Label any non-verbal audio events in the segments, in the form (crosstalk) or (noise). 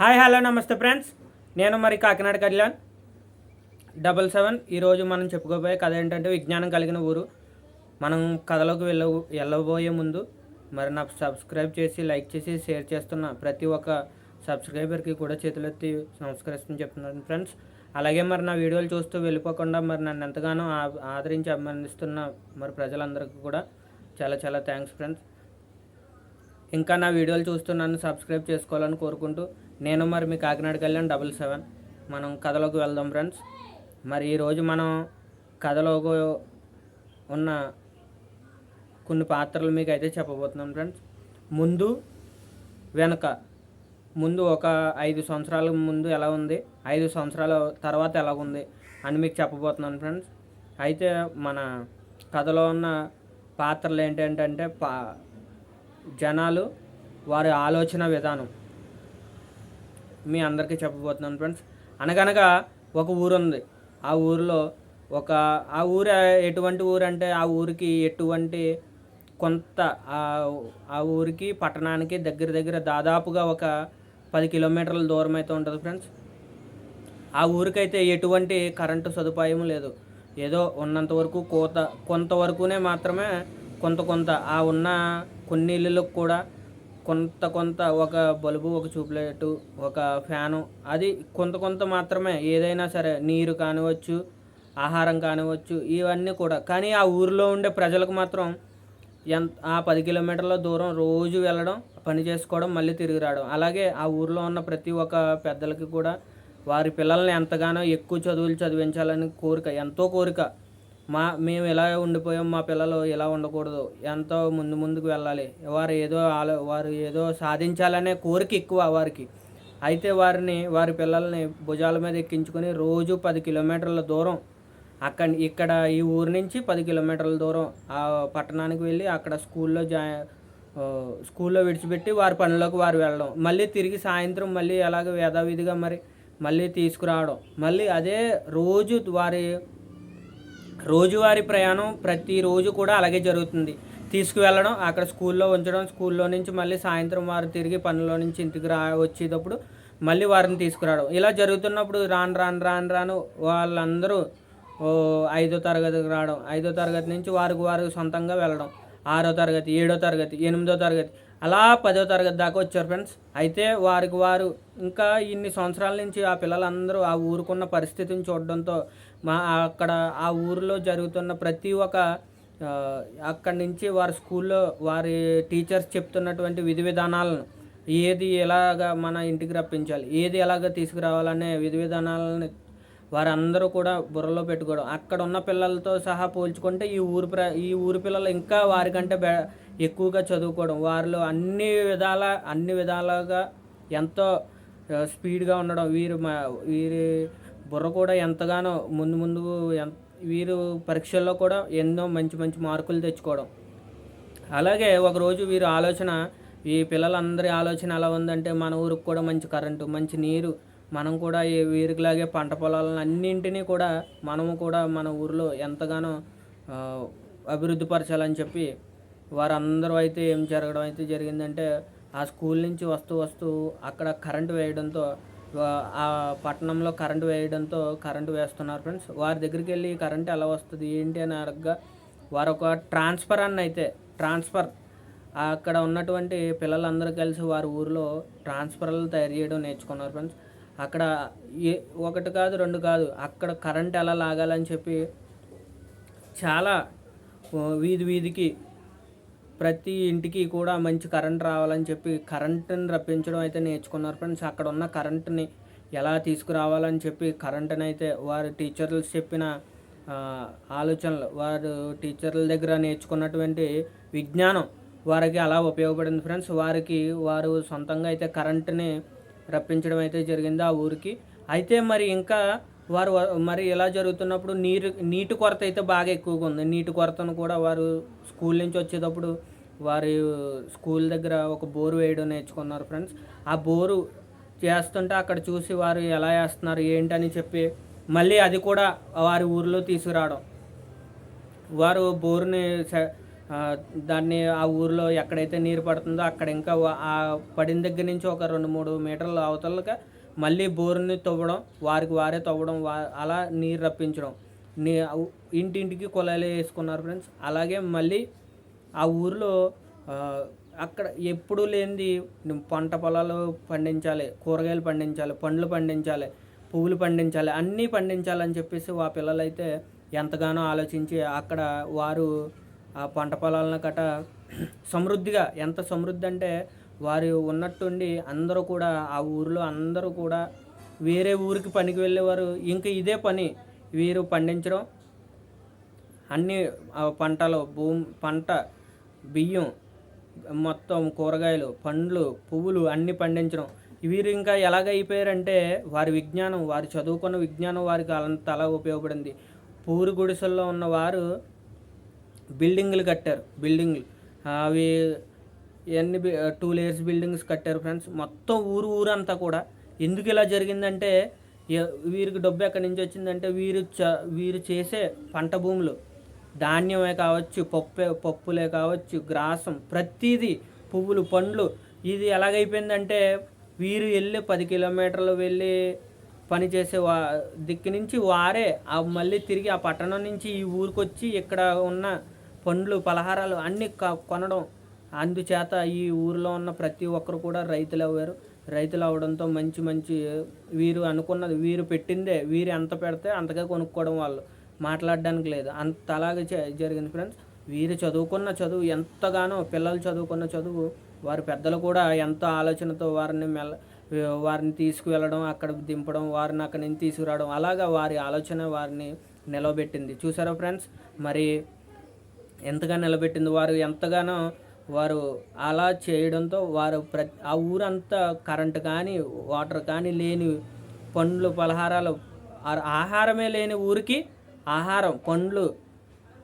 Hi hello నమస్తే friends. నేను మరి కాకినాడ కళ్యాణ్. Double seven. ఈరోజు మనం చెప్పుకోబోయే కథ ఏంటంటే విజ్ఞానం కలిగిన ఊరు. మనం కథలోకి వెళ్ళ వెళ్ళబోయే ముందు మరి నాకు సబ్స్క్రైబ్ చేసి లైక్ చేసి షేర్ చేస్తున్న ప్రతి ఒక్క సబ్స్క్రైబర్కి కూడా చేతులెత్తి నమస్కరిస్తుంది చెప్తున్నాను ఫ్రెండ్స్. అలాగే మరి నా వీడియోలు చూస్తూ వెళ్ళిపోకుండా మరి నన్ను ఎంతగానో ఆ- ఆదరించి అభినందిస్తున్న మరి ప్రజలందరికీ కూడా చాలా చాలా థ్యాంక్స్ ఫ్రెండ్స్. ఇంకా నా వీడియోలు చూస్తూ నన్ను సబ్స్క్రైబ్ చేసుకోవాలని కోరుకుంటూ నేను మరి మీ కాకినాడ కళ్యాణ్ డబల్ సెవెన్. మనం కథలోకి వెళ్దాం ఫ్రెండ్స్. మరి ఈరోజు మనం కథలోకి ఉన్న కొన్ని పాత్రలు మీకు అయితే చెప్పబోతున్నాం ఫ్రెండ్స్. ముందు వెనక ముందు ఒక ఐదు సంవత్సరాల ముందు ఎలా ఉంది ఐదు సంవత్సరాల తర్వాత ఎలా ఉంది అని మీకు చెప్పబోతున్నాను ఫ్రెండ్స్. అయితే మన కథలో ఉన్న పాత్రలు ఏంటంటే పా జనాలు వారి ఆలోచన విధానం మీ అందరికీ చెప్పబోతున్నాను ఫ్రెండ్స్ అనగనగా ఒక ఊరు ఉంది ఆ ఊరిలో ఒక ఆ ఊరు ఎటువంటి ఊరు అంటే ఆ ఊరికి ఎటువంటి కొంత ఆ ఆ ఊరికి పట్టణానికి దగ్గర దగ్గర దాదాపుగా ఒక పది కిలోమీటర్ల దూరం అయితే ఉంటుంది ఫ్రెండ్స్ ఆ ఊరికైతే ఎటువంటి కరెంటు సదుపాయం లేదు. ఏదో ఉన్నంత వరకు కోత కొంతవరకునే మాత్రమే కొంత కొంత. ఆ ఉన్న కొన్ని ఇళ్ళకు కూడా కొంత కొంత ఒక బల్బు ఒక చూపులేటు ఒక ఫ్యాను అది కొంత కొంత మాత్రమే. ఏదైనా సరే నీరు కానివచ్చు ఆహారం కానివచ్చు ఇవన్నీ కూడా. కానీ ఆ ఊరిలో ఉండే ప్రజలకు మాత్రం ఎంత ఆ పది కిలోమీటర్ల దూరం రోజు వెళ్ళడం పని చేసుకోవడం మళ్ళీ తిరిగి రావడం. అలాగే ఆ ఊరిలో ఉన్న ప్రతి ఒక్క పెద్దలకి కూడా వారి పిల్లల్ని ఎంతగానో ఎక్కువ చదువులు చదివించాలని కోరిక ఎంతో కోరిక. మా మేము ఇలా ఉండిపోయాం మా పిల్లలు ఇలా ఉండకూడదు ఎంతో ముందు ముందుకు వెళ్ళాలి. వారు ఏదో ఆలో వారు ఏదో సాధించాలనే కోరిక ఎక్కువ వారికి. అయితే వారిని వారి పిల్లల్ని భుజాల మీద ఎక్కించుకొని రోజు పది కిలోమీటర్ల దూరం అక్కడ ఇక్కడ ఈ ఊరు నుంచి పది కిలోమీటర్ల దూరం ఆ పట్టణానికి వెళ్ళి అక్కడ స్కూల్లో జా స్కూల్లో విడిచిపెట్టి వారి పనులకు వారు వెళ్ళడం. మళ్ళీ తిరిగి సాయంత్రం మళ్ళీ అలాగే యథావిధిగా మరి మళ్ళీ తీసుకురావడం. మళ్ళీ అదే రోజు వారి రోజువారీ ప్రయాణం ప్రతిరోజు కూడా అలాగే జరుగుతుంది. తీసుకువెళ్ళడం అక్కడ స్కూల్లో ఉంచడం స్కూల్లో నుంచి మళ్ళీ సాయంత్రం వారు తిరిగి పనిలో నుంచి ఇంటికి రా వచ్చేటప్పుడు మళ్ళీ వారిని తీసుకురావడం. ఇలా జరుగుతున్నప్పుడు రాను రాను రాను రాను వాళ్ళందరూ ఓ ఐదో తరగతికి రావడం. ఐదో తరగతి నుంచి వారికి వారు సొంతంగా వెళ్ళడం. ఆరో తరగతి ఏడో తరగతి ఎనిమిదో తరగతి అలా పదో తరగతి దాకా వచ్చారు ఫ్రెండ్స్. అయితే వారికి వారు ఇంకా ఇన్ని సంవత్సరాల నుంచి ఆ పిల్లలందరూ ఆ ఊరుకున్న పరిస్థితిని చూడడంతో మా అక్కడ ఆ ఊరిలో జరుగుతున్న ప్రతి ఒక్క అక్కడి నుంచి వారి స్కూల్లో వారి టీచర్స్ చెప్తున్నటువంటి విధి విధానాలను ఏది ఎలాగా మన ఇంటికి రప్పించాలి ఏది ఎలాగ తీసుకురావాలనే విధి విధానాలని వారందరూ కూడా బుర్రలో పెట్టుకోవడం. అక్కడ ఉన్న పిల్లలతో సహా పోల్చుకుంటే ఈ ఊరు ప్ర ఈ ఊరి పిల్లలు ఇంకా వారికంటే బె ఎక్కువగా చదువుకోవడం. వారిలో అన్ని విధాల అన్ని విధాలుగా ఎంతో స్పీడ్గా ఉండడం. వీరు మా వీరి బుర్ర కూడా ఎంతగానో ముందు ముందు వీరు పరీక్షల్లో కూడా ఎన్నో మంచి మంచి మార్కులు తెచ్చుకోవడం. అలాగే ఒకరోజు వీరి ఆలోచన ఈ పిల్లలందరి ఆలోచన ఎలా ఉందంటే మన ఊరికి కూడా మంచి కరెంటు మంచి నీరు మనం కూడా ఈ వీరికిలాగే పంట పొలాలను అన్నింటినీ కూడా మనము కూడా మన ఊరిలో ఎంతగానో అభివృద్ధి పరచాలని చెప్పి వారందరూ అయితే ఏం జరగడం అయితే జరిగిందంటే ఆ స్కూల్ నుంచి వస్తూ వస్తూ అక్కడ కరెంటు వేయడంతో ఆ పట్టణంలో కరెంటు వేయడంతో కరెంటు వేస్తున్నారు ఫ్రెండ్స్. వారి దగ్గరికి వెళ్ళి కరెంటు ఎలా వస్తుంది ఏంటి అని అడగగా వారు ఒక ట్రాన్స్ఫర్ అన్న అయితే ట్రాన్స్ఫర్. అక్కడ ఉన్నటువంటి పిల్లలందరూ కలిసి వారి ఊరిలో ట్రాన్స్ఫర్లు తయారు చేయడం నేర్చుకున్నారు ఫ్రెండ్స్. అక్కడ ఏ ఒకటి కాదు రెండు కాదు అక్కడ కరెంట్ ఎలా లాగాలని చెప్పి చాలా వీధి వీధికి ప్రతి ఇంటికి కూడా మంచి కరెంట్ రావాలని చెప్పి కరెంటుని రప్పించడం అయితే నేర్చుకున్నారు ఫ్రెండ్స్. అక్కడ ఉన్న కరెంటుని ఎలా తీసుకురావాలని చెప్పి కరెంటుని అయితే వారి టీచర్లు చెప్పిన ఆలోచనలు వారు టీచర్ల దగ్గర నేర్చుకున్నటువంటి విజ్ఞానం వారికి అలా ఉపయోగపడింది ఫ్రెండ్స్. వారికి వారు సొంతంగా అయితే కరెంటుని రప్పించడం అయితే జరిగింది ఆ ఊరికి. అయితే మరి ఇంకా వారు మరి ఇలా జరుగుతున్నప్పుడు నీరు నీటి కొరత అయితే బాగా ఎక్కువగా ఉంది. నీటి కొరతను కూడా వారు స్కూల్ నుంచి వచ్చేటప్పుడు వారు స్కూల్ దగ్గర ఒక బోరు వేయడం నేర్చుకున్నారు ఫ్రెండ్స్. ఆ బోరు చేస్తుంటే అక్కడ చూసి వారు ఎలా వేస్తున్నారు ఏంటని చెప్పి మళ్ళీ అది కూడా వారి ఊరిలో తీసుకురావడం. వారు బోరుని దాన్ని ఆ ఊరిలో ఎక్కడైతే నీరు పడుతుందో అక్కడ ఇంకా ఆ పడిన దగ్గర నుంచి ఒక రెండు మూడు మీటర్లు అవతలగా మళ్ళీ బోరుని తవ్వడం వారికి వారే తవ్వడం వా అలా నీరు రప్పించడం. నీ ఇంటింటికి కుళాయిలు వేసుకున్నారు ఫ్రెండ్స్ అలాగే మళ్ళీ ఆ ఊరిలో అక్కడ ఎప్పుడు లేనిది పంట పొలాలు పండించాలి కూరగాయలు పండించాలి పండ్లు పండించాలి పువ్వులు పండించాలి అన్నీ పండించాలని చెప్పేసి ఆ పిల్లలైతే ఎంతగానో ఆలోచించి అక్కడ వారు ఆ పంట పొలాలను కట (clears throat) సమృద్ధిగా ఎంత సమృద్ధి అంటే వారు ఉన్నట్టుండి అందరూ కూడా ఆ ఊరిలో అందరూ కూడా వేరే ఊరికి పనికి వెళ్ళేవారు. ఇంకా ఇదే పని వీరు పండించడం. అన్ని ఆ పంటలు భూమి పంట బియ్యం మొత్తం కూరగాయలు పండ్లు పువ్వులు అన్నీ పండించడం. వీరు ఇంకా ఎలాగ అయిపోయారంటే వారి విజ్ఞానం వారు చదువుకున్న విజ్ఞానం వారికి అంత అలా ఉపయోగపడింది. పూరి గుడిసెల్లో ఉన్నవారు బిల్డింగ్లు కట్టారు. బిల్డింగ్లు. అవి ఎన్ని టూ లేయర్స్ బిల్డింగ్స్ కట్టారు ఫ్రెండ్స్ మొత్తం ఊరు ఊరంతా కూడా. ఎందుకు ఇలా జరిగిందంటే వీరికి డబ్బు ఎక్కడి నుంచి వచ్చిందంటే వీరు చ వీరు చేసే పంట భూములు. ధాన్యమే కావచ్చు పప్పే పప్పులే కావచ్చు గ్రాసం ప్రతిదీ పువ్వులు పండ్లు. ఇది ఎలాగైపోయిందంటే వీరు వెళ్ళి పది కిలోమీటర్లు వెళ్ళి పని చేసే వా దిక్కు నుంచి వారే ఆ మళ్ళీ తిరిగి ఆ పట్టణం నుంచి ఈ ఊరికి వచ్చి ఇక్కడ ఉన్న పండ్లు పలహారాలు అన్నీ కొనడం అందుచేత ఈ ఊరిలో ఉన్న ప్రతి ఒక్కరు కూడా రైతులు అవ్వారు. రైతులు అవడంతో మంచి మంచి వీరు అనుకున్నది వీరు పెట్టిందే వీరు ఎంత పెడితే అంతగా కొనుక్కోవడం వాళ్ళు. మాట్లాడడానికి లేదు. అంత అలాగే జరిగింది ఫ్రెండ్స్ వీరు చదువుకున్న చదువు ఎంతగానో పిల్లలు చదువుకున్న చదువు వారి పెద్దలు కూడా ఎంతో ఆలోచనతో వారిని మెల్ల వారిని తీసుకువెళ్ళడం అక్కడ దింపడం వారిని అక్కడి నుంచి తీసుకురావడం అలాగా వారి ఆలోచన వారిని నిలబెట్టింది. చూసారా ఫ్రెండ్స్ మరి ఎంతగా నిలబెట్టింది వారు? ఎంతగానో వారు అలా చేయడంతో వారు ప్రతి ఆ ఊరంతా కరెంటు కానీ వాటర్ కానీ లేని పండ్లు పలహారాలు ఆహారమే లేని ఊరికి ఆహారం పండ్లు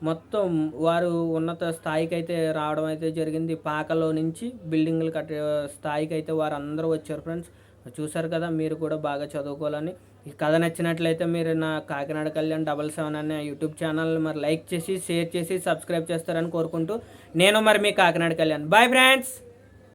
మొత్తం వారు ఉన్నత స్థాయికి అయితే రావడం అయితే జరిగింది. పాకలో నుంచి బిల్డింగ్లు కట్టే స్థాయికి అయితే వారు అందరూ వచ్చారు ఫ్రెండ్స్ చూసారు కదా మీరు కూడా బాగా చదువుకోవాలని. ఈ కథ నచ్చినట్లయితే మీరు నా కాకినాడ కళ్యాణ్ డబల్ సెవెన్ అనే యూట్యూబ్ ఛానల్ మరి లైక్ చేసి షేర్ చేసి సబ్స్క్రైబ్ చేస్తారని కోరుకుంటూ నేను మరి మీ కాకినాడ కళ్యాణ్. Bye friends